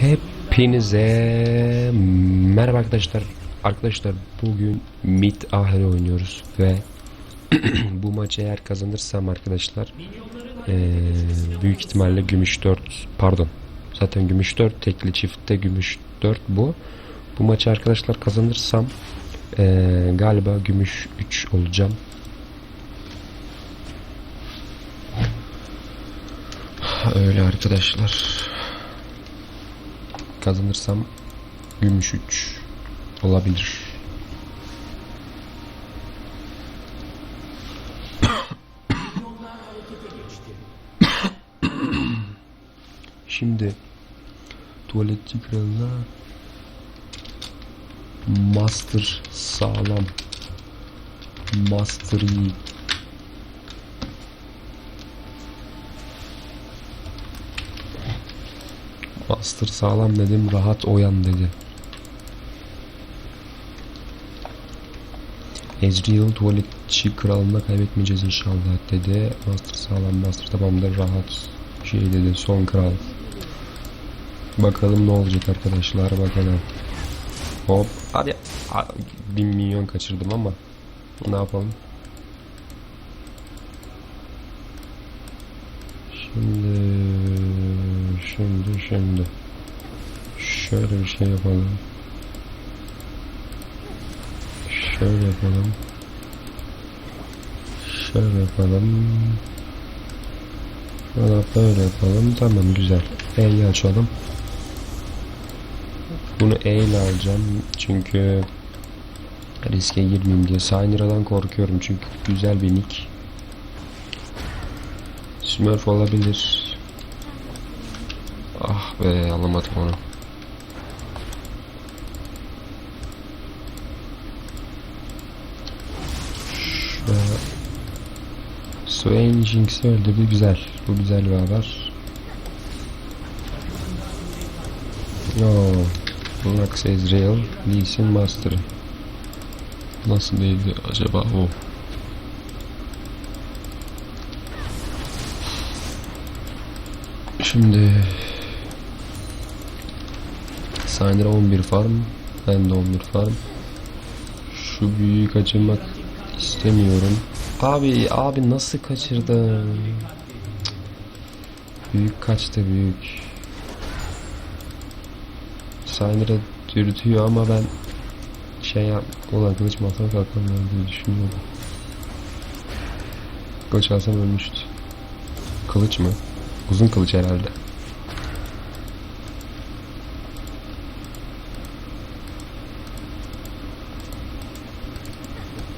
Hepinize merhaba arkadaşlar. Arkadaşlar bugün Mid Ahri oynuyoruz ve bu maçı eğer kazanırsam arkadaşlar eee, büyük ihtimalle gümüş 4 pardon zaten gümüş 4 tekli çiftte gümüş 4 bu. Bu maçı arkadaşlar kazanırsam eee, galiba gümüş 3 olacağım. Öyle arkadaşlar. Kazanırsam gümüş 3 olabilir. Şimdi tuvaletçi kralına Master sağlam Master iyi Master sağlam dedim rahat oyan dedi. Ezreal tuvaletçi kralına kaybetmeyeceğiz inşallah dedi. Master sağlam master tamamdır rahat şey dedi son kral. Bakalım ne olacak arkadaşlar bakalım. Hop hadi. Ha, Bin milyon kaçırdım ama ne yapalım. Şimdi şimdi şimdi şöyle bir şey yapalım. Şöyle yapalım. Şöyle yapalım. Valla böyle yapalım. Tamam güzel. E'yi açalım. Bunu E ile alacağım. Çünkü riske girmeyeyim diye. Saynira'dan korkuyorum çünkü güzel bir nick. Smurf olabilir. Be alamadım onu. Swain Jinx'i öldürdü güzel. Bu güzel bir haber. No. Lux Ezreal, Lee Sin Master. Nasıl değildi acaba o? Şimdi Syndra 11 farm Ben de 11 farm Şu büyüyü kaçırmak istemiyorum Abi abi nasıl kaçırdım Cık. Büyük kaçtı büyük Syndra dürtüyor ama ben şey yap Ulan kılıç alsam kalkamıyorum diye düşünüyordum Kılıç alsam ölmüştü Kılıç mı? Uzun kılıç herhalde.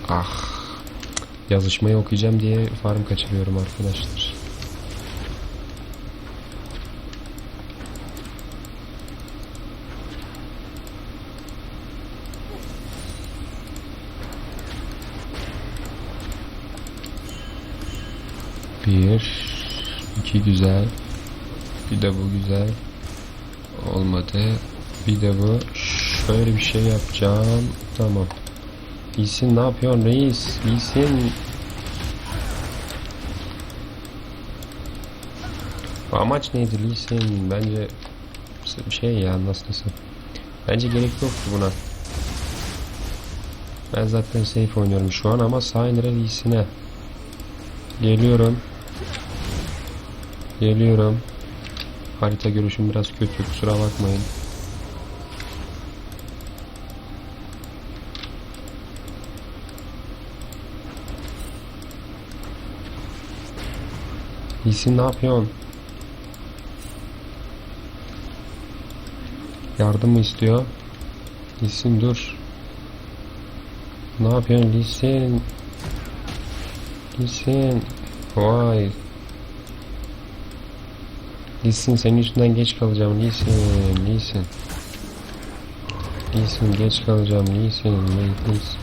Ah. Yazışmayı okuyacağım diye farm kaçırıyorum arkadaşlar. Bir, iki güzel. Bir de bu güzel. Olmadı. Bir de bu. Şöyle bir şey yapacağım. Tamam. İyisin ne yapıyorsun reis? İyisin. Amaç neydi Lisin? Bence bir şey ya nasıl. Bence gerek yoktu buna. Ben zaten safe oynuyorum şu an ama Syndra Lisin'e. Geliyorum. Geliyorum. Harita görüşüm biraz kötü kusura bakmayın. İyisin ne yapıyorsun? Yardım mı istiyor? İyisin dur. Ne yapıyorsun Lisin? Lisin. Vay. Lisin senin üstünden geç kalacağım Lisin. Lisin. Lisin geç kalacağım Lisin. Lisin.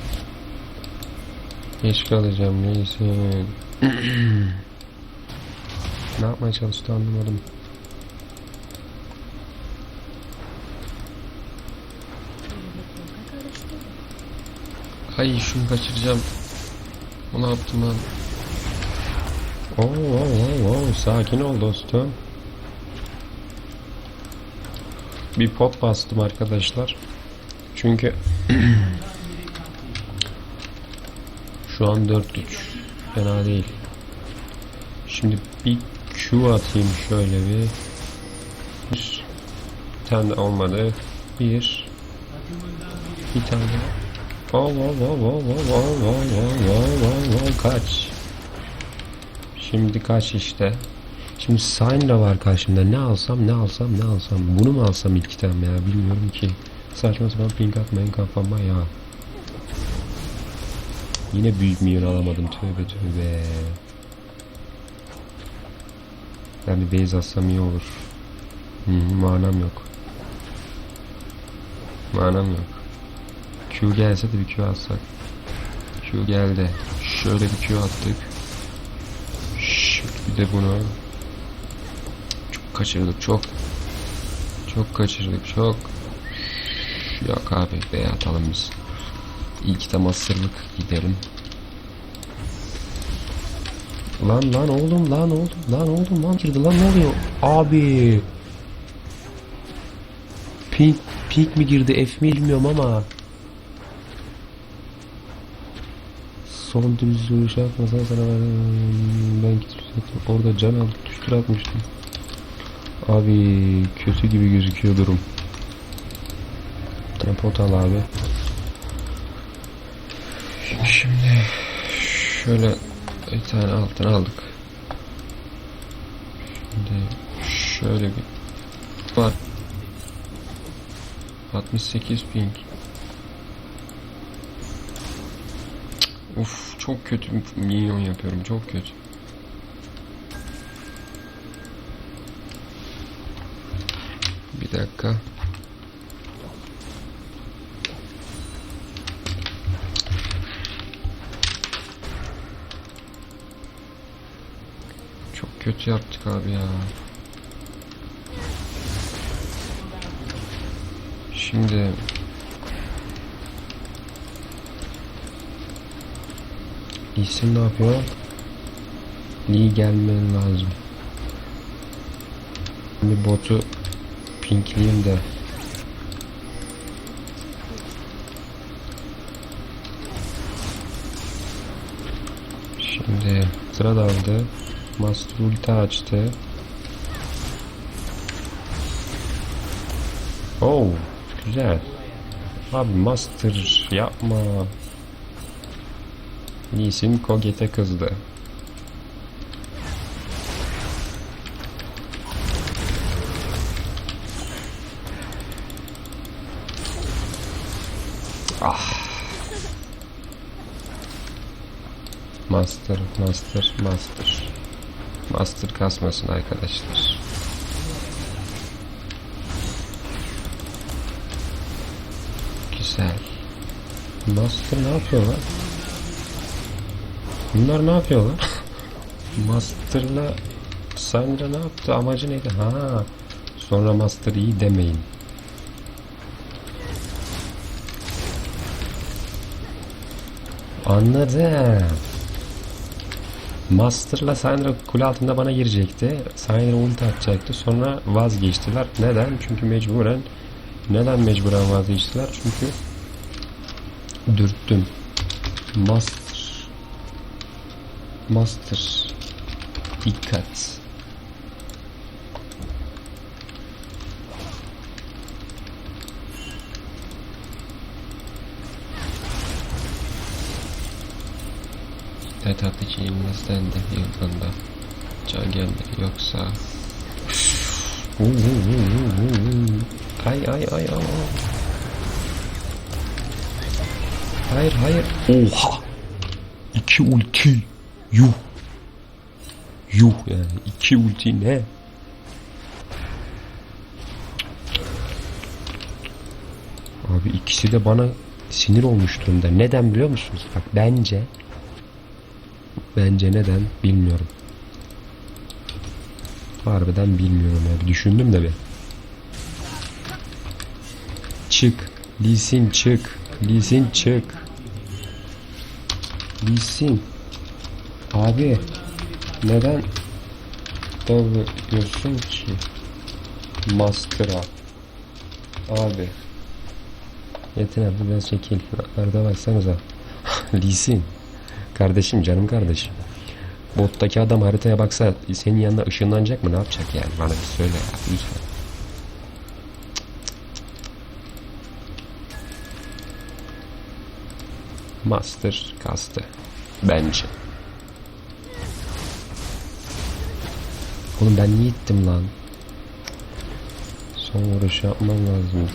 Geç kalacağım Lisin. ne yapmaya çalıştı anlamadım. Ay şunu kaçıracağım. O ne yaptım ben? Oo, oo, oo, oo, sakin ol dostum. bir pot bastım arkadaşlar. Çünkü şu an 4-3 fena değil. Şimdi bir Q atayım şöyle bir. Bir, tane olmadı. Bir. Bir tane. Wow wow wow wow wow wow wow wow wow wow kaç. Şimdi kaç işte. Şimdi Syndra var karşımda. Ne alsam ne alsam ne alsam. Bunu mu alsam ilk item ya bilmiyorum ki. Saçma sapan pink atmayın kafama ya. Yine büyük minyon alamadım tövbe tövbe. Yani base atsam iyi olur. Hı, manam yok. Manam yok. Q gelse de bir Q atsak. Q geldi. Şöyle bir Q attık. Şşt, bir de bunu. Çok kaçırdık çok. Çok kaçırdık çok. Yok abi B atalım biz. İlk temasırlık gidelim. Lan lan oğlum lan oğlum lan oğlum lan girdi lan ne oluyor? Abi. Pink, pink mi girdi F mi bilmiyorum ama. Son düz vuruş atmasan sana ben- gitmiştim. Orada can alıp düştür atmıştım. Abi kötü gibi gözüküyor durum. Tempot al abi. Şimdi şöyle bir tane altın aldık. Şimdi şöyle bir var. 68 ping. Uf çok kötü minyon yapıyorum çok kötü. Bir dakika. Çok kötü yaptık abi ya. Şimdi İsim ne yapıyor? Lee gelmen lazım. Bir botu pinkleyeyim de. Şimdi sıra daldı. Master ulti açtı. Oh, güzel. Abi Master yapma. Nisim Koget'e kızdı. Ah. Master, master, master. Master kasmasın arkadaşlar. Güzel. Master ne yapıyorlar? Bunlar ne yapıyorlar? Master'la Sandra ne yaptı? Amacı neydi? Ha. Sonra Master iyi demeyin. Anladım. Master'la Sandra kule altında bana girecekti. Sandra ulti atacaktı. Sonra vazgeçtiler. Neden? Çünkü mecburen. Neden mecburen vazgeçtiler? Çünkü dürttüm. Master. Master. Dikkat. Etrafta çiğnimizden de yıldığında can gelmedi yoksa. Ay ay ay ay Hayır hayır. Oha! İki ulti. Yuh. Yuh yani iki ulti ne? Abi ikisi de bana sinir olmuş durumda. Neden biliyor musunuz? Bak bence Bence neden bilmiyorum. Harbiden bilmiyorum abi. Düşündüm de bir. Çık. Lisin çık. Lisin çık. Lisin. Abi. Neden dalıyorsun ki? Maskara. Abi. Yeter abi biraz çekil. Arada baksanıza. Lee Sin. Kardeşim canım kardeşim. Bottaki adam haritaya baksa senin yanına ışınlanacak mı? Ne yapacak yani? Bana bir söyle ya lütfen. Master kastı. Bence. Oğlum ben niye gittim lan? Son vuruş yapmam lazım.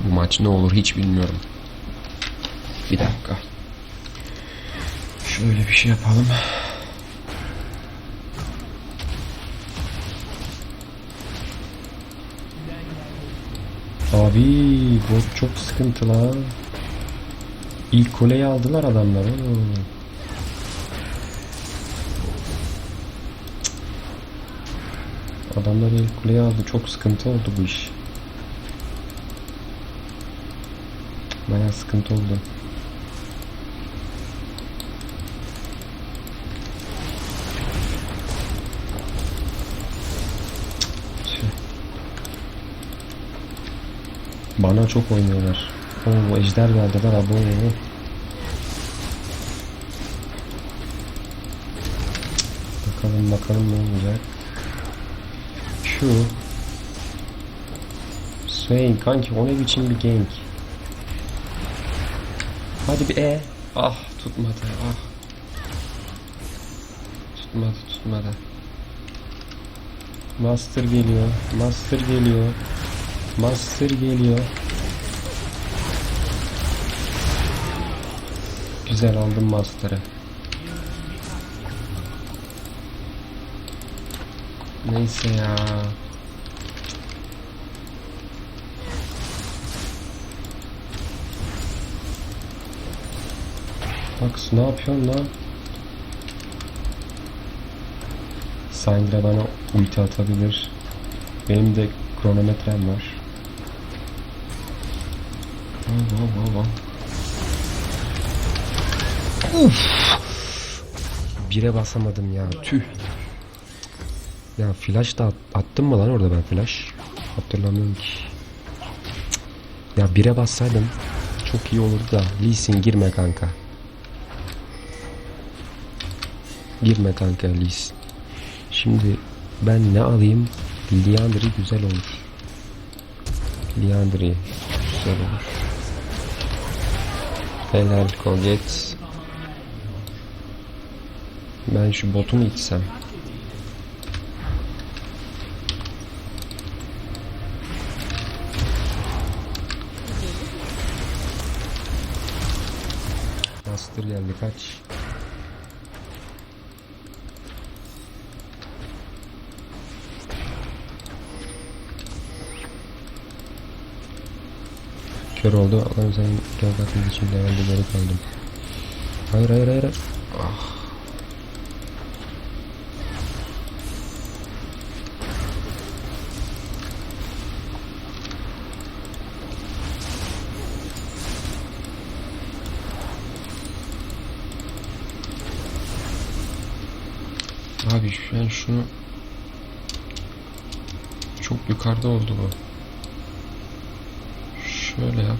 Bu maç ne olur hiç bilmiyorum. Bir dakika. Şöyle bir şey yapalım. Abi bu çok sıkıntı lan. İlk kuleyi aldılar adamlar. Adamlar ilk kuleyi aldı. Çok sıkıntı oldu bu iş. Baya sıkıntı oldu. Tüh. Bana çok oynuyorlar. Oo ejder geldiler abo. Bakalım bakalım ne olacak. Şu. Swain kanki o ne biçim bir gank. Hadi bir E. Ah tutmadı ah. Tutmadı tutmadı. Master geliyor. Master geliyor. Master geliyor. Güzel aldım Master'ı. Neyse ya. Max ne yapıyorsun lan? Syndra bana ulti atabilir. Benim de kronometrem var. Vav vav vav vav. Uf. Bire basamadım ya. Tüh. Ya flash da at- attım mı lan orada ben flash? Hatırlamıyorum ki. Ya bire bassaydım çok iyi olurdu da. Lee Sin girme kanka. Girme kanka Sin. Şimdi ben ne alayım? Liandry güzel olur. Liandry güzel olur. Helal Colgate. Ben şu botu mu içsem? Master geldi kaç. Kör oldu. Allah'ım sen kör bakın için levelde geri kaldım. Hayır hayır hayır. Ah. Abi an şunu çok yukarıda oldu bu. Şöyle yap.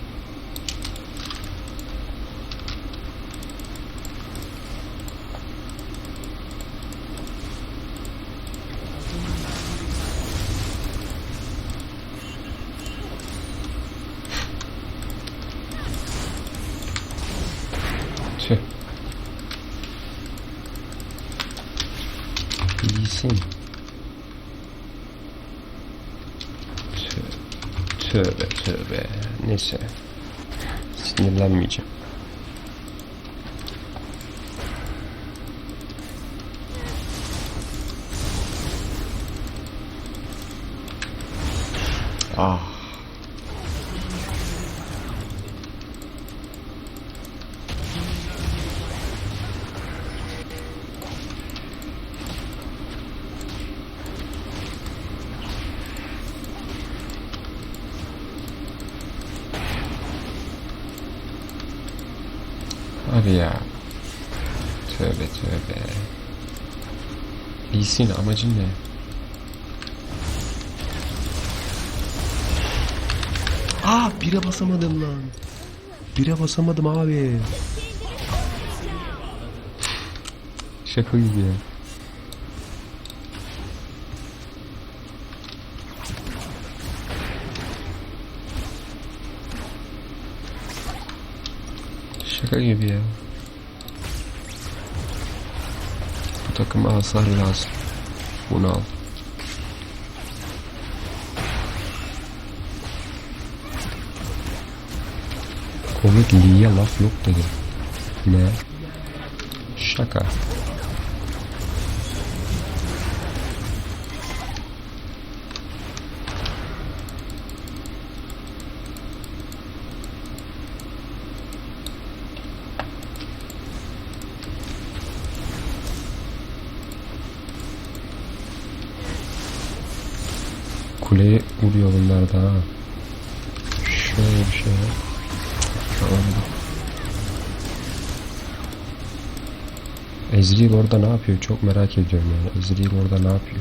Tüh. İyisin. Tüh. Tövbe tövbe. Neyse. Sinirlenmeyeceğim. Ah. Hadi ya. Tövbe tövbe. Lee Sin amacın ne? Aa bire basamadım lan. Bire basamadım abi. Şaka gibi. Şaka gibi ya. Bu takıma hasar lazım. Bunu al. Covid Lee'ye laf yok dedi. Ne? Şaka. Kuleyi vuruyor bunlar da ha. Şöyle bir şey var. Tamam. Ezreal orada ne yapıyor? Çok merak ediyorum yani. Ezreal orada ne yapıyor?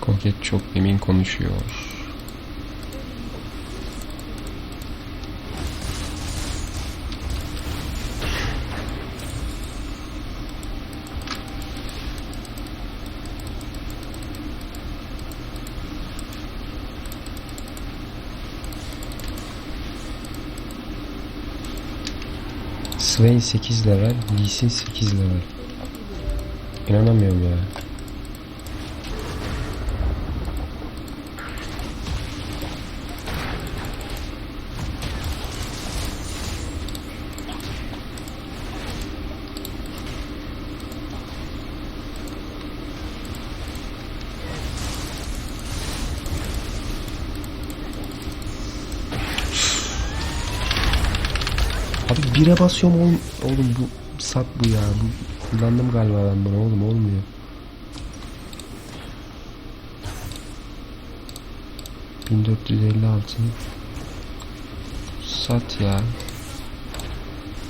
Koket çok emin konuşuyor. Swain 8 level, Lee Sin 8 level. İnanamıyorum ya. Abi bire basıyorum oğlum. Oğlum bu sat bu ya. Bu kullandım galiba ben bunu oğlum olmuyor. ...1456... Sat ya.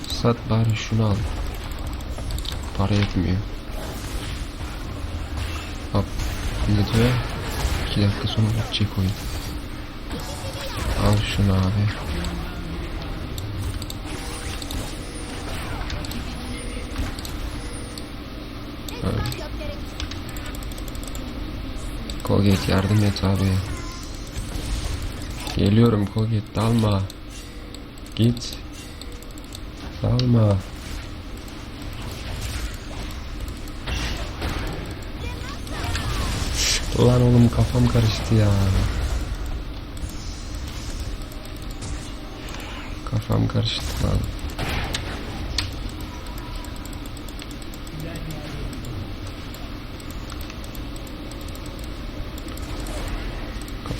Sat bari şunu al. Para yetmiyor. Hop. Ne diyor? 2 dakika sonra bitecek oyun. Al şunu abi. Colgate yardım et abi. Geliyorum Colgate dalma. Git. Dalma. Lan oğlum kafam karıştı ya. Kafam karıştı lan.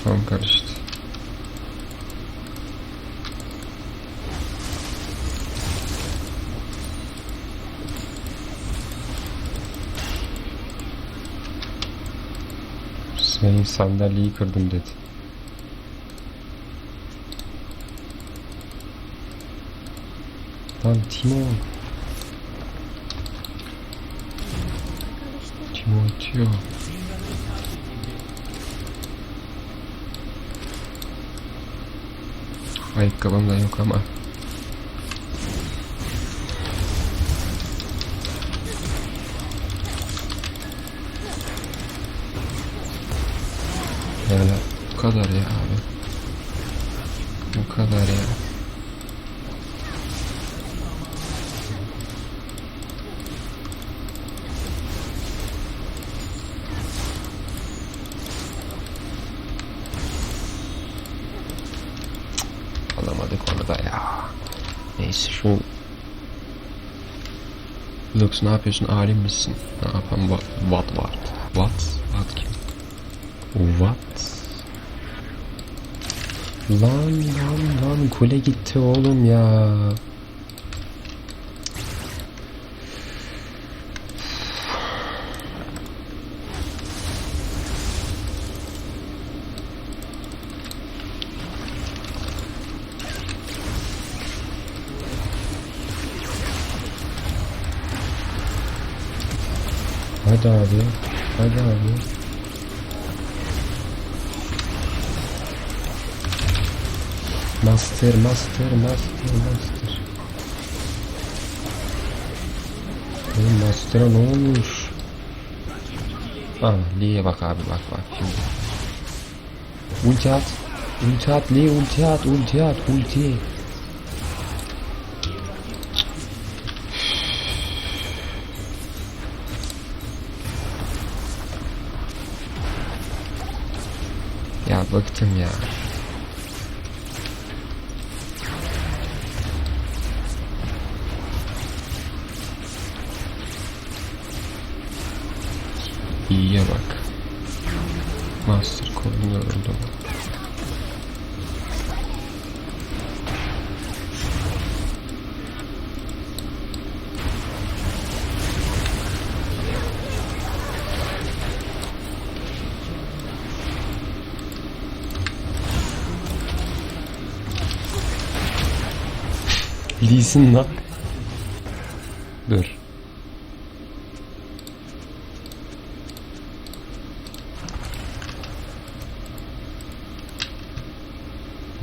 Kafam karıştı. Senin sandalyeyi kırdım dedi. Lan Timo. Timo atıyor. Ayakkabım da yok ama. Yani bu kadar ya abi. Bu kadar ya. Alamadık onu da ya. Neyse şu Lux ne yapıyorsun? Alim misin? Ne yapan what, what var? What? What kim? What? Lan lan lan kule gitti oğlum ya. Hadi abi. Hadi abi. Master, master, master, master. Oğlum master'a ne olmuş? Ah, Lee'ye bak abi bak bak şimdi. Ulti at. Ulti at Lee ulti at ulti at ulti. Ya bıktım ya. İyiye bak. Master kolunu Lee Sin lan. Dur.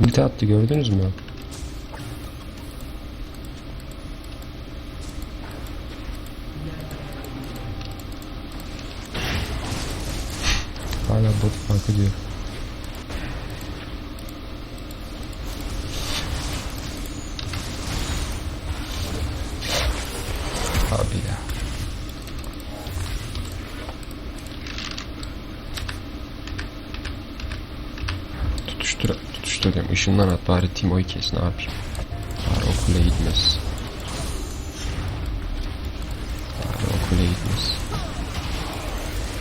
Ulti attı gördünüz mü? Hala bot farkı diyor. Abi ya. Tutuştur, Işından at bari Timo'yu kes ne yapayım. Bari okula gitmez. Bari okula gitmez.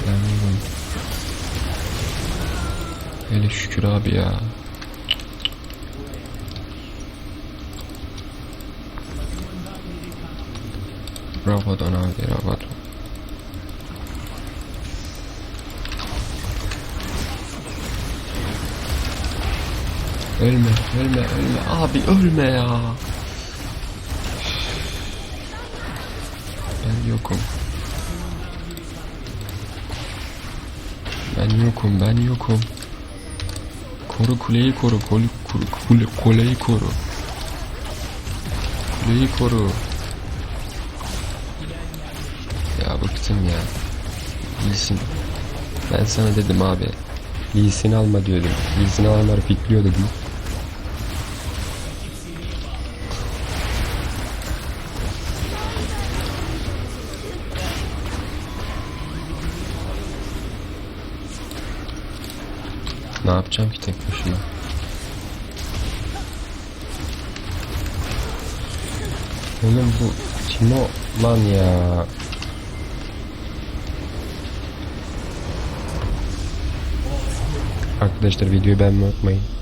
Oğlum. Hele şükür abi ya. Bravo'dan abi Bravo'dan. Ölme, ölme, ölme. Abi ölme ya. Ben yokum. Ben yokum, ben yokum. Koru kuleyi koru, kole, kule, kule, kuleyi koru. Kuleyi koru. Ya bıktım ya. İyisin. Ben sana dedim abi. Lee'sini alma diyordum. Lee'sini alanlar pikliyor dedim. Ne yapacağım ki tek başıma? Oğlum bu Timo lan ya. Arkadaşlar videoyu beğenmeyi unutmayın.